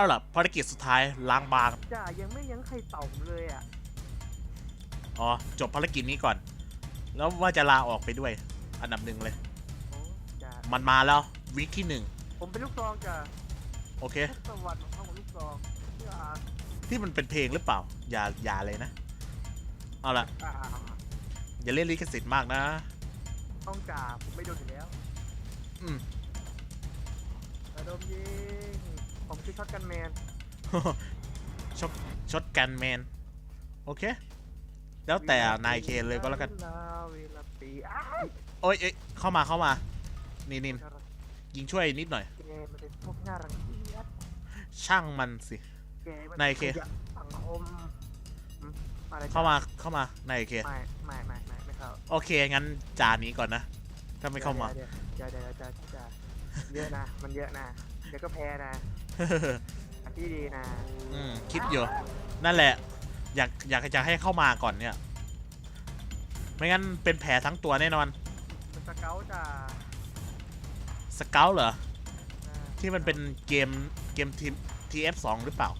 เอาล่ะภารกิจสุดท้ายล้างบาง จ่ายังไม่ยั้งใครเต่าผมเลยอะอ๋อ จบภารกิจนี้ก่อน แล้วว่าจะลาออกไปด้วย อันดับหนึ่งเลย โอ้จ่ามันมาแล้ววิกที่หนึ่งผมเป็นลูกซองจ่าโอเค สวรรค์ของเขาผมลูกซองจ่าที่มันเป็นเพลงหรือเปล่า อย่าอย่าเลยนะ เอาล่ะอ่าอย่าเล่นลิขสิทธิ์มากนะ ต้องจ่าผมไม่โดนอยู่แล้วอืม ระดมยิง ผมคือช็อตกันแมนช็อตช็อตกันแมน โอเค แล้วแต่นายเคนเลยก็แล้วกันเวลาเวลาปีอ้าวโอ้ยเอ้ยเข้ามาเข้ามา นี่นี่ยิงช่วยนิดหน่อยแกมันเป็นพวกน่ารังเกียจช่างมันสิแกมันนายเคขยะสังคมอืมอะไรเข้ามาเข้ามาในายเคไม่ไม่ไม่ไม่ไม่เข้าโอเค งั้นจานนี้ก่อนนะ ถ้าไม่เข้ามาเดี๋ยวเดี๋ยวเดี๋ยวเดี๋ยวเดี๋ยวเดี๋ยวเยอะนะ มันเยอะนะ เดี๋ยวก็แพ้นะอัน ที่ดีนะอืมคิดอยู่ นั่นแหละ อยากอยากจะให้เข้ามาก่อนเนี่ย ไม่งั้นเป็นแผลทั้งตัวแน่นอนมันสเกลจะสเกลเหรอที่มันเป็นเกมเกมทีม TF2 หรือเปล่า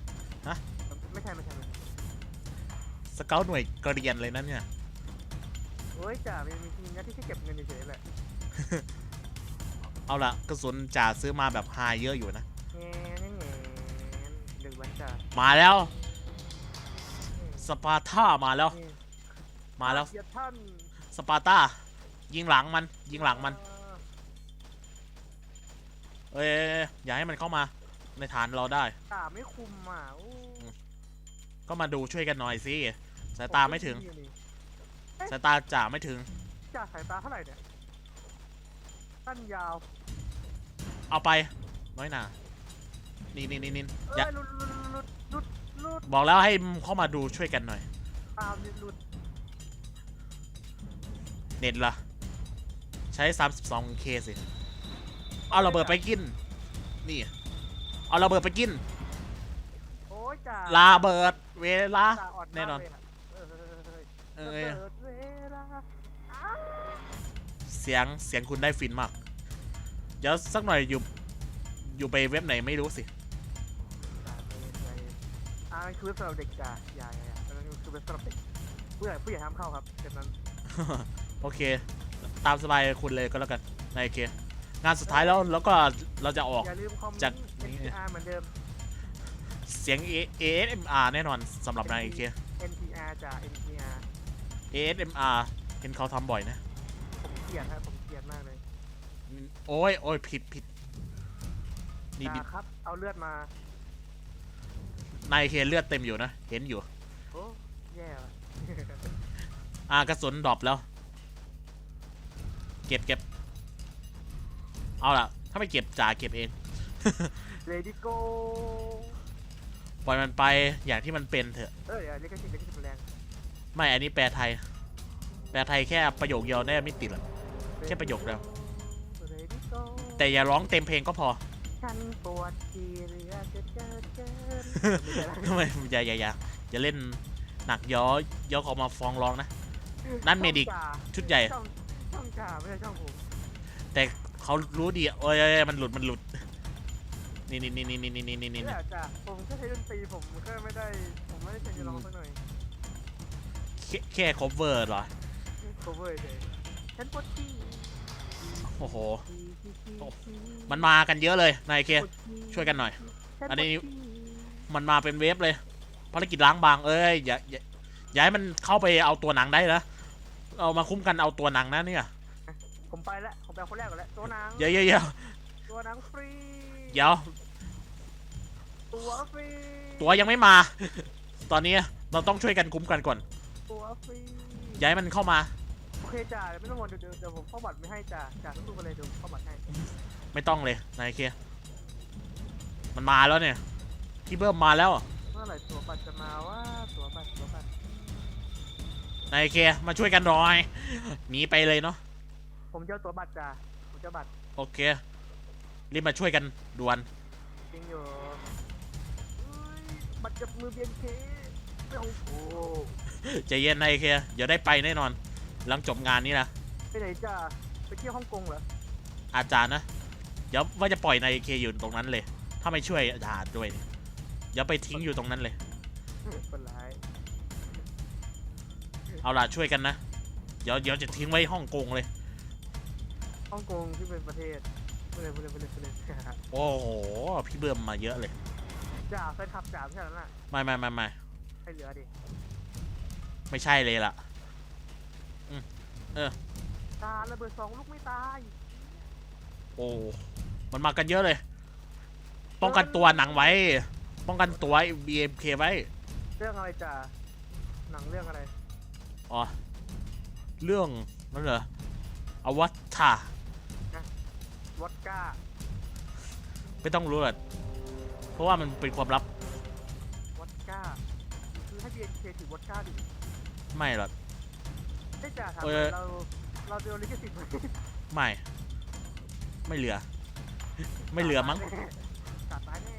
ไม่ใช่ไม่ใช่ไม่ใช่สเกลหน่วยกระเรียนเลยนะเนี่ยเฮ้ยจ่ามันมีทีมนะที่แค่เก็บเงินเฉยๆแหละเอาละกระสุนจ่าซื้อมาแบบไฮเยอะอยู่นะ แง่แง่แง่ห นึ่งวันจ่ามาแล้วสปาร์ท่ามาแล้ว มาแล้วเกียท่านสปาร์ต้ายิงหลังมัน ยิงหลังมัน เอ้ยอย่าให้มันเข้ามาในฐานเราได้จ่าไม่คุมอะโอ้ก็มาดูช่วยกันหน่อยสิสายตาไม่ถึง สายตาจ่าไม่ถึง จ่าสายตาเท่าไหร่เนี่ยสั้นยาว เอาไป น้อยหนา นี่นี่นี่นี่เอ้อย่ายหลุดหลุดหลุดหลุดหลุดบอกแล้วให้เข้ามาดูช่วยกันหน่อยตามหลุดเน็ตละใช้ 32K สิเอาระเบิดไปกิน นี่ เอาระเบิดไปกินโอ้ยจ่าลาเบิดเวลา จ่าอ่อนมากแน่นอน เลยะเออเอเอออเออเวลาอ้าวเสียงเสียงคุณได้ฟินมาก เดี๋ยวสักหน่อยอยู่ อยู่ไปเว็บไหนไม่รู้สิจ่าใจเย็นใจเย็นอ่ามันคือเว็บสำหรับเด็กจ่าอย่าอย่าอย่ามันคือเว็บสำหรับเด็กผู้ใหญ่ผู้ใหญ่ห้ามเข้าครับเดี๋ยวนั้นโอเค ตามสบายคุณเลยก็แล้วกันในโอเค งานสุดท้ายแล้วแล้วก็เราจะออก อย่าลืมคอมจากนี้ NPR เหมือนเดิม เสียง A- ASMR แน่นอนสำหรับนายโอเค NPR จ่า NPR ASMR เห็นเขาทำบ่อยนะ ผมเกลียดครับผมเกลียดมากเลย โอ้ยโอ้ยผิดผิด นี่จ่าครับ เอาเลือดมา นายเคเลือดเต็มอยู่นะ เห็นอยู่ โอ้แย่ว่ะ อ่ากระสุนดรอปแล้ว เก็บเก็บ เอาล่ะ ถ้าไม่เก็บจ่าเก็บเอง เลดี้โกปล่อยมันไปอย่างที่มันเป็นเถอะ เอ้ยเลดี้ก็ชิเลดี้ก็ชิแรงไม่ อันนี้แปลไทย แปลไทยแค่ประโยคเดียวได้ไม่ติดหรอกแค่ประโยคเดียว เลดี้โกแต่อย่าร้องเต็มเพลงก็พอ ฉันปวดที่เรือจะเจอเจอทำไมอย่าอย่าอย่าอย่าเล่นหนักย้อย้อเขามาฟ้องร้องนะ นั่นเมดิกชุดใหญ่ ช่องช่องจ่าไม่ใช่ช่องผมแต่เขารู้ดีโอ้ยโอ้ยโอ้ยมันหลุดมันหลุด นี่นี่นี่นี่นี่นี่นี่นี่นี่แหละจ่าผมแค่ใช้ดนตรีผมแค่ไม่ได้ ผมไม่ได้ใช้จะร้องสักหน่อยแค่แค่ cover เหรอ cover เลยฉันปวดที่โอ้โหที่ที่ที่ที่ มันมากันเยอะเลยนายเคปวดที่ช่วยกันหน่อยฉัอันนี้ปวดที่มันมาเป็นเวฟเลยภารกิจล้างบางเอ้ยอย่าอย่าอย่าให้มันเข้าไปเอาตัวหนังได้นะเอามาคุ้มกันเอาตัวหนังนะเนี่ยผมไปแล้วผมไปคนแรกก่อนแล้วตัวหนังเดี๋ยวเดี๋ยวเดี๋ยวตัวหนังฟรีเดี๋ยวตัวฟรีตัวยังไม่มา ตอนนี้เราต้องช่วยกันคุ้มกันก่อนตัวฟรีอย่าให้มันเข้ามาโอ เคจ่าเดี๋ยวไม่ต้องห่วงเดี๋ยวเดี๋ยวเดี๋ยวผมเข้าบัตรไม่ให้จ่าจ่าสู้ๆกันเลยเดี๋ยวผมเข้าบัตรให้ไม่ต้องเลยนายเคมันมาแล้วเนี่ยพี่เบิ้มมาแล้วเมื่อไหร่ตัวบัตรจะมาว่าตัวบัตรตัวบัตรนายเคมาช่วยกันหน่อยหนีไปเลยเนาะผมจะเอาตัวบัตรจ่าผมจะเอาบัตรโอเครีบมาช่วยกันด่วนจริงอยู่เอ้ยบัตรจับมือเบียนเคไม่เอาโอ้ ใจเย็นนายเคเดี๋ยวได้ไปแน่นอน หลังจบงานนี้นะ ไปไหนจ่าไปเที่ยวฮ่องกงเหรอ อาจารย์นะ เดี๋ยวว่าจะปล่อยนายเคอยู่ตรงนั้นเลย ถ้าไม่ช่วยอาจารย์ด้วยอย่าไปทิ้งอยู่ตรงนั้นเลย คนร้าย เอาล่ะช่วยกันนะ เดี๋ยวเดี๋ยวจะทิ้งไว้ฮ่องกงเลย ฮ่องกงที่เป็นประเทศเพื่อนเพื่อนเพื่อนเพื่อนโอ้โห พี่เบิ่มมาเยอะเลย จ่าแฟนคลับจ่าไม่ใช่แล้วน่ะไม่ไม่ไม่ไม่ให้เหลือดิ ไม่ใช่เลยล่ะ ตาระเบิดสองลูกไม่ตายโอ้ มันมากันเยอะเลย ป้องกันตัวหนังไว้ ป้องกันตัว BMK ไว้ เรื่องอะไรจ่าหนังเรื่องอะไรอ๋อ เรื่องนั่นเหรอ อวัตถาวอดก้าไม่ต้องรู้หรอกเพราะว่ามันเป็นความลับวอดก้าคือให้ BNK ถือวอดก้าดิไม่หรอก ได้จ่าถามเออเราเราโดนลิขสิทธิ์ไหมไม่ ไม่เหลือ ไม่เหลือมั้งจ่าตายแน่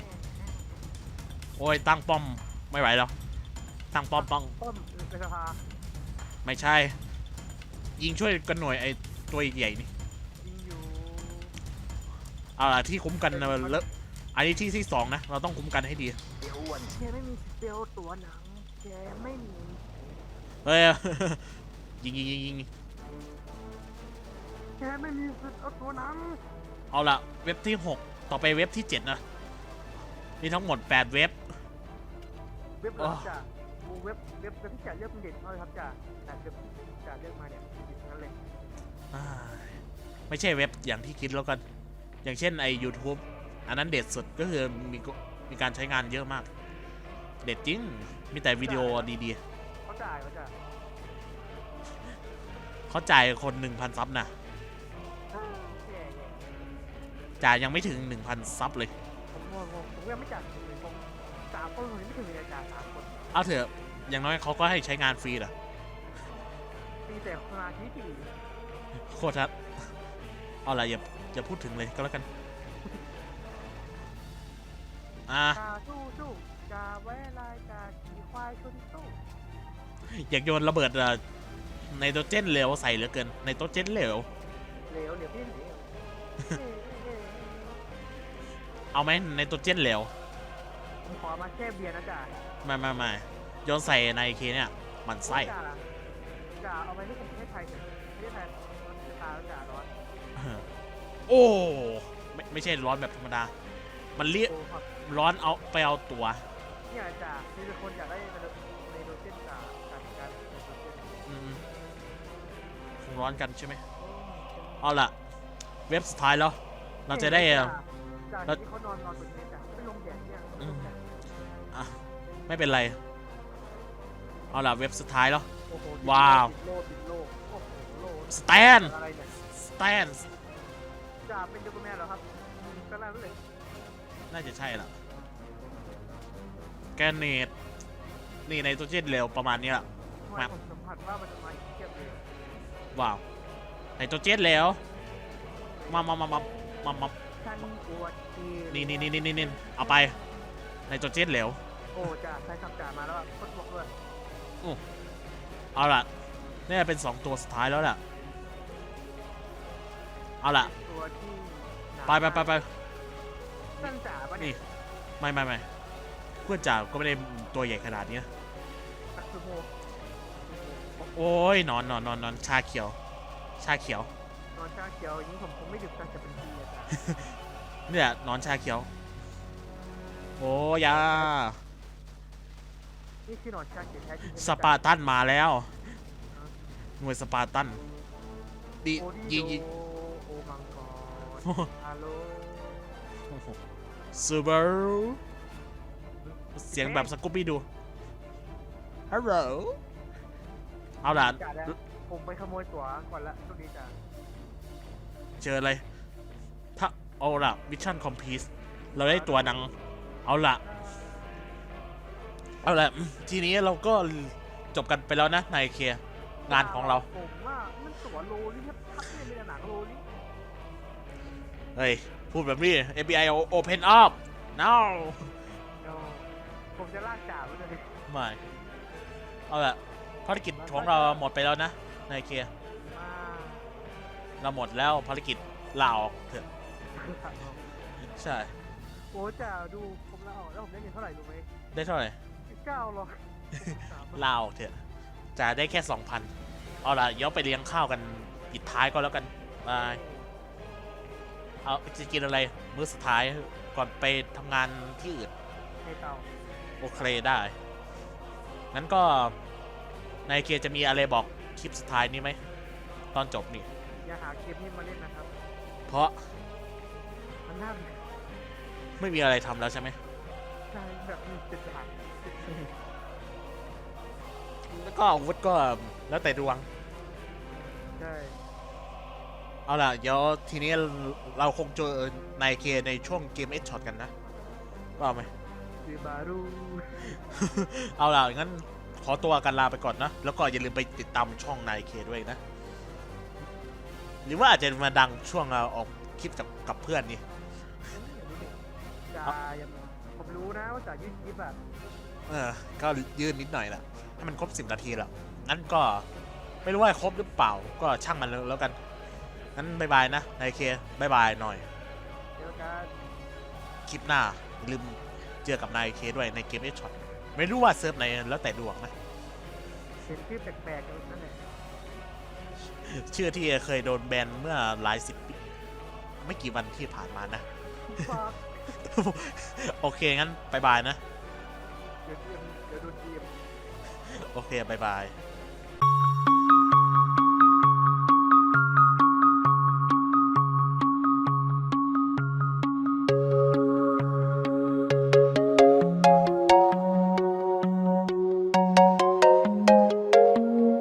โอ้ยตั้งป้อมไม่ไหวแล้วตั้งป้อมป้องป้อมในสภาไม่ใช่ ยิงช่วยกันหน่วยไอ้ตัวใหญ่นี่ยิงอยู่เอาล่ะที่คุ้มกันนะเลิกอันนี้ที่ที่สองนะ เราต้องคุ้มกันให้ดีเดี๋ยวอ้วนแกไม่มีเซลล์ตัวหนังแกไม่มีเฮ้ย ยิงยิงยิงยิงแกไม่มีสิทธิ์เอาตัวหนังเอาล่ะเว็บที่หกต่อไปเว็บที่เจ็ดนะมีทั้งหมดแปดเว็บ เว็บอ๋เราอจ่าโอ้เว็บเว็บเว็บที่จ่าเลือกเป็นเด่นมากเลยครับจ่าแต่เว็บที่จ่าเลือกมาเนี่ยดีทั้งนั้นเลยอ้ายไม่ใช่เว็บอย่างที่คิดแล้วกัน อย่างเช่นไอ YouTube อันนั้นเด็ดสุดก็คือมีกมีการใช้งานเยอะมาก เด็ดจริง มีแต่วิดีโอดีเขาจ่ายเขาจ่ายๆ เขาจ่ายคนหนึ่งพันซับนะแย่แย่จ่ายยังไม่ถึงหนึ่งพันซับเลย ผมงงงผมยังไม่จ่ายเลยผมสามคนผมยังไม่ถึงเลยจ่ายสามคนเอาเถอะอย่างน้อยเขาก็ให้ใช้งานฟรีเหรอตีแต่สมาธิดีโคตรครับเอาล่ะอย่าอย่าพูดถึงเลยก็แล้วกันอ่าจ่าสู้สู้จ่าไว้ลายจ่าขี่ควายชนตู้อยากโยนระเบิดเอ่อ ไนโตรเจนเหลวใส่เหลือเกินไนโตรเจนเหลวเหลวเหลวพี่เหลวเอ้ยเอ้ยเอาไหมไนโตรเจนเหลวผมขอมาแค่เบียร์นะจ่าไม่ไม่ไม่โยนใส่ในเคเนี่ยหมันไส้จ่าจ่าเอาไปที่ประเทศไทยเถอะประเทศไทยมันจะตายแล้วจ่าร้อนโอ้ไม่ไม่ใช่ร้อนแบบธรรมดา มันเรียกโอ้ครับร้อนเอาไปเอาตัว เนี่ยจ่ามีแต่คนอยากได้ในในโดเงร้อนกันใช่ไหมเอาล่ะ เว็บสุดท้ายแล้ว เราจะได้เอ่อจ่าเราที่เขานอนนอนบนนี้จ่าไม่ลงแดดเนี่ยอืมอะไม่เป็นไร เอาล่ะ เว็บสุดท้ายแล้ว โอ้โหว้าว ติดโลติดโลโอ้โหโลสแตนอะไรเนี่ยสแตนจ่าเป็นยูทูบแมนเหรอครับก็น่าเลยน่าจะใช่ล่ะ แกนเนตนี่ในตัวเจนเร็วประมาณนี้ล่ะ ทำไมผมสัมผัสว่ามันจะ ว้าวในตัวเจ็ดแล้วมามามามามามาฉันปวดทีนี่นี่นี่นี่นี่นี่เอาไปในตัวเจ็ดแล้วโอ้จ่าใช้คำจ่ามาแล้วอะกดบอกด้วยเอาล่ะนี่เป็นสองตัวสุดท้ายแล้วแหละเอาล่ะตัวที่หนาไปไปไปไปนั่นจ่าปะนี่เนี่ยไม่ไม่ไม่เพื่อนจ่าก็ไม่ได้ตัวใหญ่ขนาดนี้นะตักซูโมโอ้ยนอนนอนนอนนอนชาเขียว ชาเขียว นอนชาเขียวอย่างนี้ผมผมไม่ดื่มกันจะเป็นทีอะจ่าเนี่ยนอนชาเขียว โอ้ยานี่คือนอนชาเขียวแท้จริงสปาร์ตันมาแล้ว หน่วยสปาร์ตันดีโอ้ดิยิงยิงโอมังกรฮัลโหลซูเบอร์เสียงแบบสกูปปี้ดูฮัลโหล เอาล่ะจ่าแล้วผมไปขโมยตั๋วก่อนละโชคดีจ่าเจอเลยถ้าเอาล่ะมิชชั่นคอมพลีทเราได้ตัวหนัง เอาล่ะ เอาล่ะอืมทีนี้เราก็จบกันไปแล้วนะในเคลียร์งานของเรา ผมว่ามันตั๋วโลลี่ครับทักเนี่ยเป็นหนังโลลี่เฮ้ย พูดแบบนี้ FBI open up now เอาผมจะลากจ่าไปเลยไม่ เอาล่ะภารกิจของเราหมดไปแล้วนะในเคลียร์มาเราหมดแล้วภารกิจลาออกเถอะใช่โอ้จ่าดูผมผมลาออกแล้วผมได้เงินเท่าไหร่รู้ไหมได้เท่าไหร่เก้าร้อยสามลาออกเถอะจ่ายได้แค่สองพันเอาล่ะเดี๋ยวไปเลี้ยงข้าวกันปิดท้ายก็แล้วกันบายเอาจะกินอะไรมื้อสุดท้ายก่อนไปทำงานที่อื่นในเตาโอเคได้งั้นก็ นายเคจะมีอะไรบอกคลิปสุดท้ายนี้ไหม ตอนจบนี่ อย่าหาเกมนี้มาเล่นนะครับ เพราะมันน่าเบื่อไม่มีอะไรทำแล้วใช่ไหมใช่แบบมีเจ็ดอย่างแล้วก็อาวุธก็แล้วแต่ดวง ใช่เอาล่ะ เดี๋ยวทีนี้เราคงเจอนายเคในช่วงเกมเอชช็อตกันนะว่าไหม คือบารู เอาล่ะงั้น ขอตัวกันลาไปก่อนนะ แล้วก็อย่าลืมไปติดตามช่องนายเคด้วยนะ หรือว่าอาจจะมาดังช่วงเราออกคลิปกับกับเพื่อนนี่จ่ายังผมรู้นะว่าจ่ายืดยิบอะเออ ก็ยืนนิดหน่อยแหละให้มันครบสิบนาทีแล้วงั้นก็ไม่รู้ว่าครบหรือเปล่า ก็ช่างมันแล้วกันงั้นบายบายนะนายเคบายบายหน่อยเดี๋ยวกันคลิปหน้าอย่าลืมเจอกับนายเคด้วยในเกมเอชช็อต ไม่รู้ว่าเซิร์ฟไหนแล้วแต่ดวงนะเห็นชื่อแปลกๆกันนั่นแหละชื่อที่เคยโดนแบนเมื่อหลายสิบปีไม่กี่วันที่ผ่านมานะฝากโอเค งั้นบายบายนะ เดี๋ยวเดี๋ยวเดี๋ยวโดนทีมโอเคบายบาย